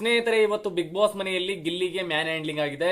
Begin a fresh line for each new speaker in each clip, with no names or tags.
ಸ್ನೇಹಿತರೆ, ಇವತ್ತು big boss ಮನೆಯಲ್ಲಿ ಗಿಲ್ಲಿಗೆ ಮ್ಯಾನ್ ಹ್ಯಾಂಡ್ಲಿಂಗ್ ಆಗಿದೆ.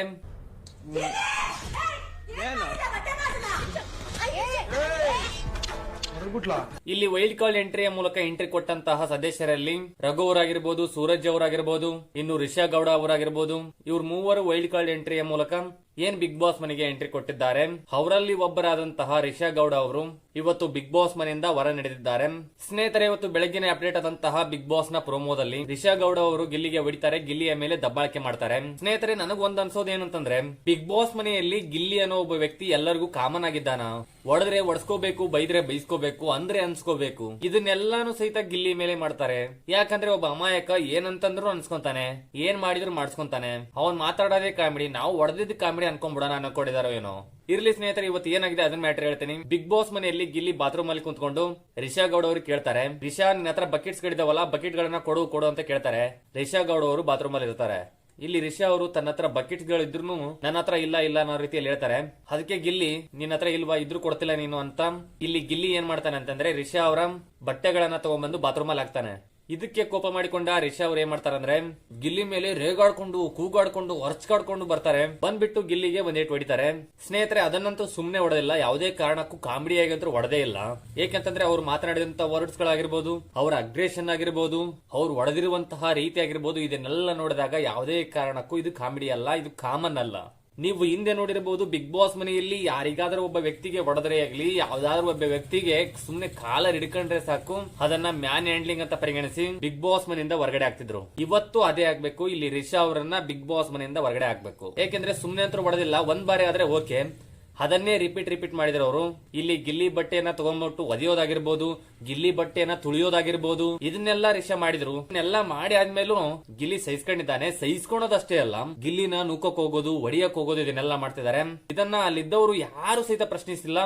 ಇಲ್ಲಿ ವೈಲ್ಡ್ ಕಾರ್ಡ್ ಎಂಟ್ರಿಯ ಮೂಲಕ ಎಂಟ್ರಿ ಕೊಟ್ಟಂತಹ ಸದಸ್ಯರಲ್ಲಿ ರಘು ಅವರಾಗಿರ್ಬೋದು, ಸೂರಜ್ ಅವರಾಗಿರ್ಬೋದು, ಇನ್ನು ರಿಷಾ ಗೌಡ ಅವರಾಗಿರ್ಬೋದು, ಇವ್ರ ಮೂವರು ವೈಲ್ಡ್ ಕಾರ್ಡ್ ಎಂಟ್ರಿಯ ಮೂಲಕ ಏನ್ ಬಿಗ್ ಬಾಸ್ ಮನೆಗೆ ಎಂಟ್ರಿ ಕೊಟ್ಟಿದ್ದಾರೆ? ಅವರಲ್ಲಿ ಒಬ್ಬರಾದಂತಹ ರಿಷಾ ಗೌಡ ಅವರು ಇವತ್ತು ಬಿಗ್ ಬಾಸ್ ಮನೆಯಿಂದ ಹೊರ ನಡೆದಿದ್ದಾರೆ. ಸ್ನೇಹಿತರೆ, ಇವತ್ತು ಬೆಳಗ್ಗಿನ ಅಪ್ಡೇಟ್ ಆದಂತಹ ಬಿಗ್ ಬಾಸ್ನ ಪ್ರೋಮೋದಲ್ಲಿ ರಿಷಾ ಗೌಡ ಅವರು ಗಿಲ್ಲಿಗೆ ಹೊಡಿತಾರೆ, ಗಿಲ್ಲಿಯ ಮೇಲೆ ದಬ್ಬಾಳಿಕೆ ಮಾಡ್ತಾರೆ. ಸ್ನೇಹಿತರೆ, ನನಗ್ ಒಂದ್ ಅನ್ಸೋದು ಏನಂತಂದ್ರೆ, ಬಿಗ್ ಬಾಸ್ ಮನೆಯಲ್ಲಿ ಗಿಲ್ಲಿ ಅನ್ನೋ ಒಬ್ಬ ವ್ಯಕ್ತಿ ಎಲ್ಲರಿಗೂ ಕಾಮನ್ ಆಗಿದ್ದಾನ? ಒಡದ್ರೆ ಒಡ್ಸ್ಕೋಬೇಕು, ಬೈದ್ರೆ ಬೈಸ್ಕೋಬೇಕು, ಅಂದ್ರೆ ಅನ್ಸ್ಕೋಬೇಕು. ಇದನ್ನೆಲ್ಲಾನು ಸಹಿತ ಗಿಲ್ಲಿ ಮೇಲೆ ಮಾಡ್ತಾರೆ. ಯಾಕಂದ್ರೆ ಒಬ್ಬ ಅಮಾಯಕ ಏನಂತಂದ್ರು ಅನ್ಸ್ಕೊಂತಾನೆ, ಏನ್ ಮಾಡಿದ್ರು ಮಾಡ್ಸ್ಕೊಂತಾನೆ. ಅವನ್ ಮಾತಾಡೋದೇ ಕಾಮಿಡಿ, ನಾವು ಒಡೆದಿದ್ದ ಕಾಮಿಡಿ ಅನ್ಕೊಂಡ್ಬಿಡೋಣ ಅನ್ಕೊಂಡಿದಾರೋ ಏನೋ. ಇರ್ಲಿ ಸ್ನೇಹಿತರೆ, ಇವತ್ತು ಏನಾಗಿದೆ ಅದನ್ನ ಮ್ಯಾಟರ್ ಹೇಳ್ತೀನಿ. ಬಿಗ್ ಬಾಸ್ ಮನೆಯಲ್ಲಿ ಗಿಲ್ಲಿ ಬಾತ್ರೂಮ್ ಅಲ್ಲಿ ಕುಂತ್ಕೊಂಡು ರಿಷಾ ಗೌಡ ಅವರು ಕೇಳ್ತಾರೆ. ರಿಷಾ ನಿನ್ನ ಹತ್ರ ಬಕೆಟ್ಸ್ ಗಳಿದಾವಲ್ಲ ಬಕೆಟ್ ಗಳನ್ನ ಕೊಡು ಕೊಡು ಅಂತ ಕೇಳ್ತಾರೆ. ರಿಷಾ ಗೌಡ ಅವರು ಬಾತ್ರೂಮ್ ಅಲ್ಲಿ ಇರ್ತಾರೆ. ಇಲ್ಲಿ ರಿಷಾ ಅವರು ತನ್ನ ಹತ್ರ ಬಕೆಟ್ಸ್ ಗಳಿದ್ರು ನನ್ನ ಹತ್ರ ಇಲ್ಲ ಇಲ್ಲ ಅನ್ನೋ ರೀತಿಯಲ್ಲಿ ಹೇಳ್ತಾರೆ. ಅದಕ್ಕೆ ಗಿಲ್ಲಿ, ನಿನ್ನ ಹತ್ರ ಇಲ್ವಾ, ಇದ್ರು ಕೊಡ್ತಿಲ್ಲ ನೀನು ಅಂತ. ಇಲ್ಲಿ ಗಿಲ್ಲಿ ಏನ್ ಮಾಡ್ತಾನೆ ಅಂತಂದ್ರೆ ರಿಷಾ ಅವರ ಬಟ್ಟೆಗಳನ್ನ ತಗೊಂಡ್ಬಂದು ಬಾತ್ರೂಮ್ ಅಲ್ಲಿ ಹಾಕ್ತಾನೆ. ಇದಕ್ಕೆ ಕೋಪ ಮಾಡಿಕೊಂಡ ರಿಷಾ ಅವ್ರು ಏನ್ ಮಾಡ್ತಾರಂದ್ರೆ, ಗಿಲ್ಲಿ ಮೇಲೆ ರೇಗಾಡ್ಕೊಂಡು, ಕೂಗಾಡ್ಕೊಂಡು ಹೊರ್ಚ್ಕಾಡ್ಕೊಂಡು ಬರ್ತಾರೆ. ಬಂದ್ಬಿಟ್ಟು ಗಿಲ್ಲಿಗೆ ಒಂದೇಟ್ ಹೊಡಿತಾರೆ. ಸ್ನೇಹಿತರೆ, ಅದನ್ನಂತೂ ಸುಮ್ನೆ ಹೊಡೆದಿಲ್ಲ. ಯಾವುದೇ ಕಾರಣಕ್ಕೂ ಕಾಮಿಡಿ ಆಗಿದ್ರು ಹೊಡೆದೇ ಇಲ್ಲ. ಏಕೆಂತಂದ್ರೆ ಅವ್ರು ಮಾತನಾಡಿದಂತ ವರ್ಡ್ಸ್ ಗಳಾಗಿರ್ಬೋದು ಅವ್ರ ಅಗ್ರೆಷನ್ ಆಗಿರ್ಬೋದು, ಅವ್ರು ಹೊಡೆದಿರುವಂತಹ ರೀತಿ ಆಗಿರ್ಬೋದು, ಇದನ್ನೆಲ್ಲ ನೋಡಿದಾಗ ಯಾವುದೇ ಕಾರಣಕ್ಕೂ ಇದು ಕಾಮಿಡಿ ಅಲ್ಲ, ಇದು ಕಾಮನ್ ಅಲ್ಲ. ನೀವು ಹಿಂದೆ ನೋಡಿರಬಹುದು ಬಿಗ್ ಬಾಸ್ ಮನೆಯಲ್ಲಿ ಯಾರಿಗಾದ್ರೂ ಒಬ್ಬ ವ್ಯಕ್ತಿಗೆ ಹೊಡೆದ್ರೆ ಆಗ್ಲಿ, ಯಾವ್ದಾದ್ರು ಒಬ್ಬ ವ್ಯಕ್ತಿಗೆ ಸುಮ್ನೆ ಕಾಲರ್ ಹಿಡ್ಕೊಂಡ್ರೆ ಸಾಕು. ಅದನ್ನ ಮ್ಯಾನ್ ಹ್ಯಾಂಡ್ಲಿಂಗ್ ಅಂತ ಪರಿಗಣಿಸಿ ಬಿಗ್ ಬಾಸ್ ಮನೆಯಿಂದ ಹೊರಗಡೆ ಆಗ್ತಿದ್ರು. ಇವತ್ತು ಅದೇ ಆಗ್ಬೇಕು. ಇಲ್ಲಿ ರಿಷಾ ಅವರನ್ನ ಬಿಗ್ ಬಾಸ್ ಮನೆಯಿಂದ ಹೊರಗಡೆ ಆಗ್ಬೇಕು. ಯಾಕೆಂದ್ರೆ ಸುಮ್ನೆ ಅಂತೂ ಹೊಡೆದಿಲ್ಲ. ಒಂದ್ ಬಾರಿ ಆದ್ರೆ ಓಕೆ ಅದನ್ನೇ ರಿಪೀಟ್ ರಿಪೀಟ್ ಮಾಡಿದ್ರು ಅವರು. ಇಲ್ಲಿ ಗಿಲ್ಲಿ ಬಟ್ಟೆಯನ್ನ ತಗೊಂಡ್ಬಿಟ್ಟು ಒದೆಯೋದಾಗಿರ್ಬೋದು, ಗಿಲ್ಲಿ ಬಟ್ಟೆಯನ್ನ ತುಳಿಯೋದಾಗಿರ್ಬೋದು, ಇದನ್ನೆಲ್ಲ ರಿಷಾ ಮಾಡಿದ್ರು. ಇದನ್ನೆಲ್ಲ ಮಾಡಿ ಆದ್ಮೇಲೂ ಗಿಲ್ಲಿ ಸಹಿಸ್ಕೊಂಡಿದ್ದಾನೆ ಸಹಿಸ್ಕೊಳೋದಷ್ಟೇ ಅಲ್ಲ, ಗಿಲ್ಲಿನ ನೂಕಕ್ ಹೋಗೋದು ಒಡಿಯಕ್ ಹೋಗೋದು ಇದನ್ನೆಲ್ಲ ಮಾಡ್ತಿದ್ದಾರೆ. ಇದನ್ನ ಅಲ್ಲಿದ್ದವರು ಯಾರು ಸಹಿತ ಪ್ರಶ್ನಿಸಿಲ್ಲ.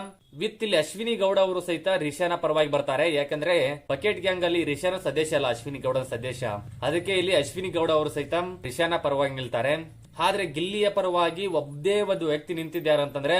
ವಿತ್ ಇಲ್ಲಿ ಅಶ್ವಿನಿ ಗೌಡ ಅವರು ಸಹಿತ ರಿಷಾನ ಪರವಾಗಿ ಬರ್ತಾರೆ. ಯಾಕಂದ್ರೆ ಬಕೆಟ್ ಗ್ಯಾಂಗ್ ಅಲ್ಲಿ ರಿಷಾನ ಸದಸ್ಯ ಅಲ್ಲ ಅಶ್ವಿನಿ ಗೌಡನ ಸದಸ್ಯ. ಅದಕ್ಕೆ ಇಲ್ಲಿ ಅಶ್ವಿನಿ ಗೌಡ ಅವರು ಸಹಿತ ರಿಷಾನ ಪರವಾಗಿ ನಿಲ್ತಾರೆ. ಆದ್ರೆ ಗಿಲ್ಲಿಯ ಪರವಾಗಿ ಒಬ್ಬದೇ ಒಂದು ವ್ಯಕ್ತಿ ನಿಂತಿದ್ದಾರೆ ಅಂತಂದ್ರೆ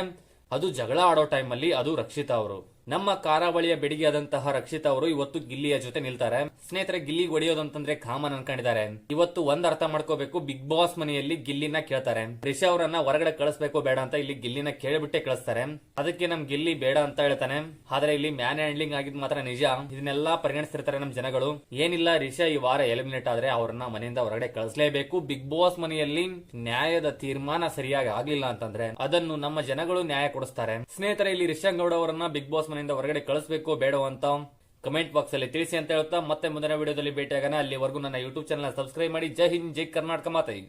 ಅದು ಜಗಳ ಆಡೋ ಟೈಮಲ್ಲಿ ಅದು ರಕ್ಷಿತಾ ಅವರು. ನಮ್ಮ ಕಾರಾವಳಿಯ ಬೆಡಿಗೆಯಾದಂತಹ ರಕ್ಷಿತಾ ಅವರು ಇವತ್ತು ಗಿಲ್ಲಿಯ ಜೊತೆ ನಿಲ್ತಾರೆ. ಸ್ನೇಹಿತರೆ, ಗಿಲ್ಲಿ ಹೊಡೆಯೋದಂತಂದ್ರೆ ಕಾಮನ್ ಅನ್ಕೊಂಡಿದ್ದಾರೆ. ಇವತ್ತು ಒಂದ್ ಅರ್ಥ ಮಾಡ್ಕೋಬೇಕು, ಬಿಗ್ ಬಾಸ್ ಮನೆಯಲ್ಲಿ ಗಿಲ್ಲಿನ ಕೇಳ್ತಾರೆ. ರಿಷಾ ಅವರನ್ನ ಹೊರಗಡೆ ಕಳಿಸ್ಬೇಕು ಬೇಡ ಅಂತ ಇಲ್ಲಿ ಗಿಲ್ಲಿನ ಕೇಳಿಬಿಟ್ಟೆ ಕಳಿಸ್ತಾರೆ. ಅದಕ್ಕೆ ನಮ್ ಗಿಲ್ಲಿ ಬೇಡ ಅಂತ ಹೇಳ್ತಾನೆ. ಆದ್ರೆ ಇಲ್ಲಿ ಮ್ಯಾನ್ ಹ್ಯಾಂಡ್ಲಿಂಗ್ ಆಗಿದ್ ಮಾತ್ರ ನಿಜ. ಇದನ್ನೆಲ್ಲ ಪರಿಗಣಿಸ್ತಿರ್ತಾರೆ ನಮ್ ಜನಗಳು. ಏನಿಲ್ಲ ರಿಷಾ ಈ ವಾರ ಎಲಿಮಿನೇಟ್ ಆದ್ರೆ ಅವ್ರನ್ನ ಮನೆಯಿಂದ ಹೊರಗಡೆ ಕಳಿಸ್ಲೇಬೇಕು. ಬಿಗ್ ಬಾಸ್ ಮನೆಯಲ್ಲಿ ನ್ಯಾಯದ ತೀರ್ಮಾನ ಸರಿಯಾಗಿ ಆಗ್ಲಿಲ್ಲ ಅಂತಂದ್ರೆ ಅದನ್ನು ನಮ್ಮ ಜನಗಳು ನ್ಯಾಯ ಕೊಡಿಸ್ತಾರೆ. ಸ್ನೇಹಿತರೆ, ಇಲ್ಲಿ ರಿಷಾ ಗೌಡ ಅವರನ್ನ ಬಿಗ್ ಬಾಸ್ ಮನೆಯಿಂದ ಹೊರಗಡೆ ಕಳಿಸಬೇಕು ಬೇಡ ಅಂತ ಕಮೆಂಟ್ ಬಾಕ್ಸ್ ಅಲ್ಲಿ ತಿಳಿಸಿ ಅಂತ ಹೇಳ್ತಾ ಮತ್ತೆ ಮುಂದಿನ ವಿಡಿಯೋದಲ್ಲಿ ಭೇಟಿಯಾಗೋಣ. ಅಲ್ಲಿವರೆಗೂ ನನ್ನ ಯೂಟ್ಯೂಬ್ ಚಾನಲ್ ಸಬ್ಸ್ಕ್ರೈಬ್ ಮಾಡಿ. ಜೈ ಹಿಂದ್, ಜೈ ಕರ್ನಾಟಕ ಮಾತಾಯಿ